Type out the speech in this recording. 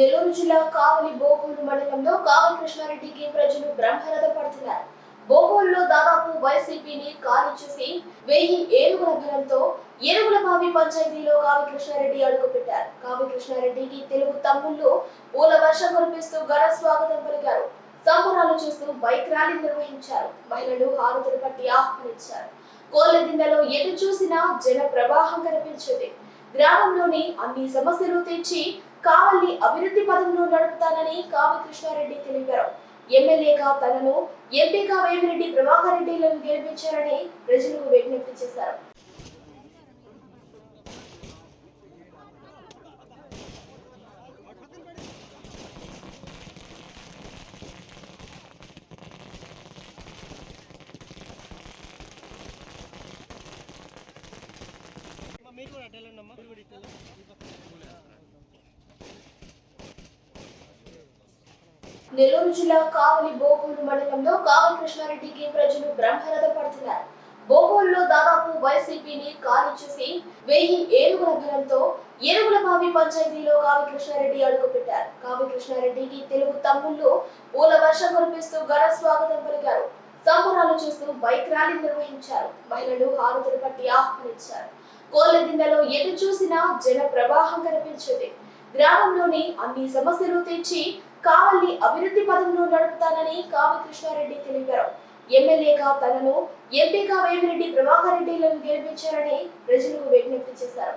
నెల్లూరు జిల్లా కావలి బోగోలు మండలంలో కావలి కృష్ణారెడ్డికి ప్రజలు బ్రహ్మరథ పడుతున్నారు. బోగోలులో దాదాపు వైసీపీని ఖాళీ చేసి వెయ్యి ఏనుగుల బలంతో ఏనుగుల బావి పంచాయతీలో కావి కృష్ణారెడ్డి అడుగుపెట్టారు. కావి కృష్ణారెడ్డికి తెలుగు తమ్ముళ్ళు పూల వర్షం కురిపిస్తూ ఘన స్వాగతం పలికారు. సంబరాలు చేస్తూ బైక్ ర్యాలీ నిర్వహించారు. మహిళలు హారతులు పట్టి ఆహ్వానించారు. కోలదిన్నెలో ఎటు చూసినా జన ప్రవాహం కనిపించింది. గ్రామంలోని అన్ని సమస్యలు తెచ్చి కావలి అభివృద్ధి పదంలో నడుపుతానని కావి కృష్ణారెడ్డి తెలిపారు. ఎమ్మెల్యేగా తనను ఎంపీగా వేమిరెడ్డి ప్రభాకర్ రెడ్డిలను గెలిపించారని ప్రజలకు విజ్ఞప్తి చేశారు. మీరు కూడా అటెళ్ళండి అమ్మా మీరు కూడా ఇటు నెల్లూరు జిల్లా కావలి బోగోలు మండలంలో కావలి కృష్ణారెడ్డికి ప్రజలు బ్రహ్మరథ పడుతున్నారు. బోగోలులో దాదాపు వైసీపీని ఖాళీ చేసి వెయ్యి ఏనుగుల బలంతో ఏనుగుల బావి పంచాయతీలో కావి కృష్ణారెడ్డి అడుగుపెట్టారు. కావి కృష్ణారెడ్డికి తెలుగు తమ్ముళ్ళు పూల వర్షం కురిపిస్తూ ఘన స్వాగతం పలికారు. సంబరాలు చేస్తూ బైక్ ర్యాలీ నిర్వహించారు. మహిళలు హారతులు పట్టి ఆహ్వానించారు. కోలదిన్నెలో ఎటు చూసినా జన ప్రవాహం కనిపించింది. గ్రామంలోని అన్ని సమస్యలు తెచ్చి కావల్ని అభివృద్ధి పదంలో నడుపుతానని కావి కృష్ణారెడ్డి తెలిపారు. ఎమ్మెల్యేగా తనను ఎంపీగా వేమిరెడ్డి ప్రభాకర్ రెడ్డిలను గెలిపించారని ప్రజలకు విజ్ఞప్తి చేశారు.